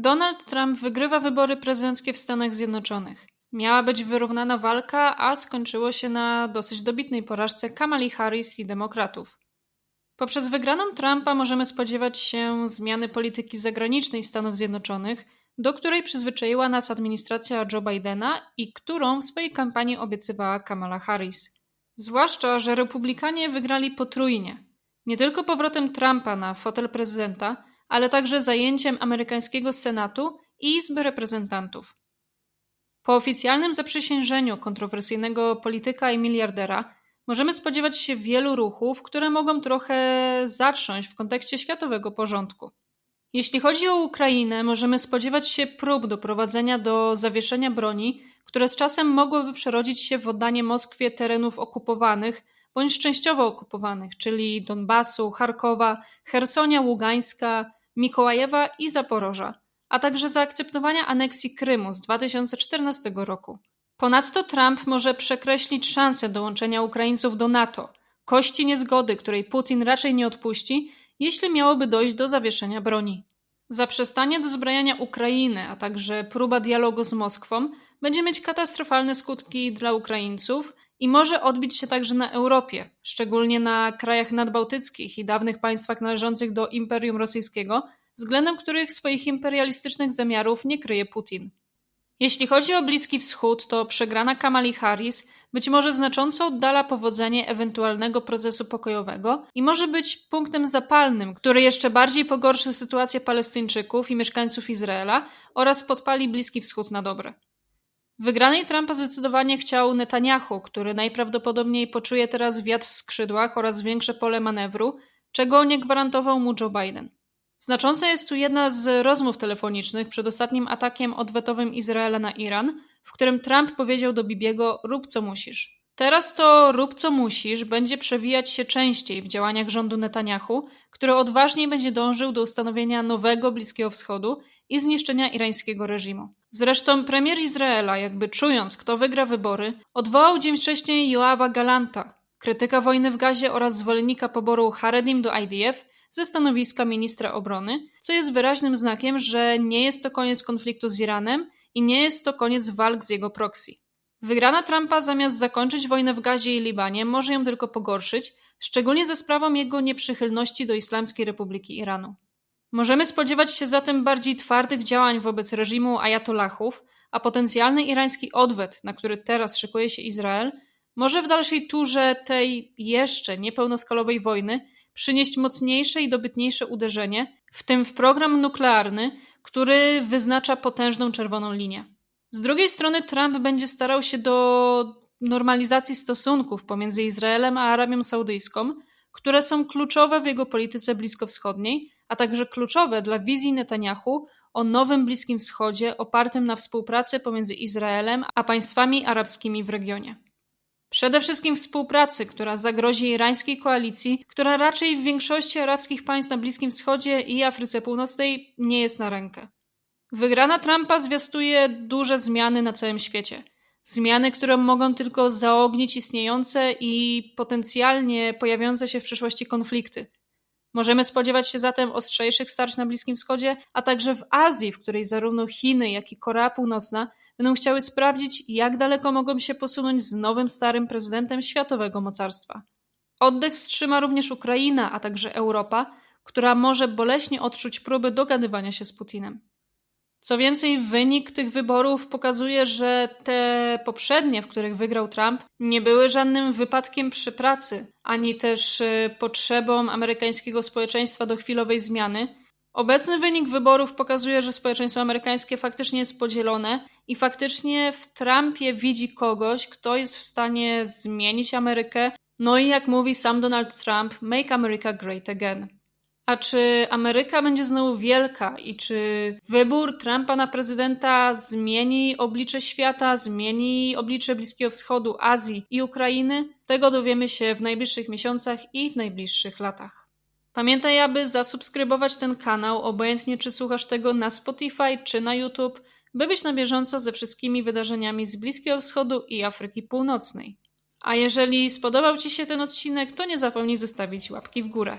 Donald Trump wygrywa wybory prezydenckie w Stanach Zjednoczonych. Miała być wyrównana walka, a skończyło się na dosyć dobitnej porażce Kamali Harris i demokratów. Poprzez wygraną Trumpa możemy spodziewać się zmiany polityki zagranicznej Stanów Zjednoczonych, do której przyzwyczaiła nas administracja Joe Bidena i którą w swojej kampanii obiecywała Kamala Harris. Zwłaszcza, że republikanie wygrali potrójnie. Nie tylko powrotem Trumpa na fotel prezydenta, ale także zajęciem amerykańskiego Senatu i Izby Reprezentantów. Po oficjalnym zaprzysiężeniu kontrowersyjnego polityka i miliardera możemy spodziewać się wielu ruchów, które mogą trochę zatrząść w kontekście światowego porządku. Jeśli chodzi o Ukrainę, możemy spodziewać się prób doprowadzenia do zawieszenia broni, które z czasem mogłyby przerodzić się w oddanie Moskwie terenów okupowanych bądź częściowo okupowanych, czyli Donbasu, Charkowa, Hersonia, Ługańska, Mikołajewa i Zaporoża, a także zaakceptowania aneksji Krymu z 2014 roku. Ponadto Trump może przekreślić szansę dołączenia Ukraińców do NATO, kości niezgody, której Putin raczej nie odpuści, jeśli miałoby dojść do zawieszenia broni. Zaprzestanie dozbrajania Ukrainy, a także próba dialogu z Moskwą będzie mieć katastrofalne skutki dla Ukraińców i może odbić się także na Europie, szczególnie na krajach nadbałtyckich i dawnych państwach należących do Imperium Rosyjskiego, względem których swoich imperialistycznych zamiarów nie kryje Putin. Jeśli chodzi o Bliski Wschód, to przegrana Kamali Harris być może znacząco oddala powodzenie ewentualnego procesu pokojowego i może być punktem zapalnym, który jeszcze bardziej pogorszy sytuację Palestyńczyków i mieszkańców Izraela oraz podpali Bliski Wschód na dobre. Wygranej Trumpa zdecydowanie chciał Netanyahu, który najprawdopodobniej poczuje teraz wiatr w skrzydłach oraz większe pole manewru, czego nie gwarantował mu Joe Biden. Znacząca jest tu jedna z rozmów telefonicznych przed ostatnim atakiem odwetowym Izraela na Iran, w którym Trump powiedział do Bibiego: Rób co musisz. Teraz to rób co musisz będzie przewijać się częściej w działaniach rządu Netanyahu, który odważniej będzie dążył do ustanowienia nowego Bliskiego Wschodu i zniszczenia irańskiego reżimu. Zresztą premier Izraela, jakby czując, kto wygra wybory, odwołał dzień wcześniej Joawa Galanta, krytyka wojny w Gazie oraz zwolennika poboru Haredim do IDF, ze stanowiska ministra obrony, co jest wyraźnym znakiem, że nie jest to koniec konfliktu z Iranem i nie jest to koniec walk z jego proxy. Wygrana Trumpa zamiast zakończyć wojnę w Gazie i Libanie może ją tylko pogorszyć, szczególnie ze sprawą jego nieprzychylności do Islamskiej Republiki Iranu. Możemy spodziewać się zatem bardziej twardych działań wobec reżimu ajatollahów, a potencjalny irański odwet, na który teraz szykuje się Izrael, może w dalszej turze tej jeszcze niepełnoskalowej wojny przynieść mocniejsze i dobytniejsze uderzenie, w tym w program nuklearny, który wyznacza potężną czerwoną linię. Z drugiej strony Trump będzie starał się do normalizacji stosunków pomiędzy Izraelem a Arabią Saudyjską, które są kluczowe w jego polityce bliskowschodniej, a także kluczowe dla wizji Netanyahu o nowym Bliskim Wschodzie opartym na współpracy pomiędzy Izraelem a państwami arabskimi w regionie. Przede wszystkim współpracy, która zagrozi irańskiej koalicji, która raczej w większości arabskich państw na Bliskim Wschodzie i Afryce Północnej nie jest na rękę. Wygrana Trumpa zwiastuje duże zmiany na całym świecie. Zmiany, które mogą tylko zaognić istniejące i potencjalnie pojawiające się w przyszłości konflikty. Możemy spodziewać się zatem ostrzejszych starć na Bliskim Wschodzie, a także w Azji, w której zarówno Chiny, jak i Korea Północna będą chciały sprawdzić, jak daleko mogą się posunąć z nowym starym prezydentem światowego mocarstwa. Oddech wstrzyma również Ukraina, a także Europa, która może boleśnie odczuć próby dogadywania się z Putinem. Co więcej, wynik tych wyborów pokazuje, że te poprzednie, w których wygrał Trump, nie były żadnym wypadkiem przy pracy, ani też y, potrzebą amerykańskiego społeczeństwa do chwilowej zmiany, Obecny wynik wyborów pokazuje, że społeczeństwo amerykańskie faktycznie jest podzielone i faktycznie w Trumpie widzi kogoś, kto jest w stanie zmienić Amerykę. No i jak mówi sam Donald Trump, make America great again. A czy Ameryka będzie znowu wielka i czy wybór Trumpa na prezydenta zmieni oblicze świata, zmieni oblicze Bliskiego Wschodu, Azji i Ukrainy? Tego dowiemy się w najbliższych miesiącach i w najbliższych latach. Pamiętaj, aby zasubskrybować ten kanał, obojętnie czy słuchasz tego na Spotify czy na YouTube, by być na bieżąco ze wszystkimi wydarzeniami z Bliskiego Wschodu i Afryki Północnej. A jeżeli spodobał Ci się ten odcinek, to nie zapomnij zostawić łapki w górę.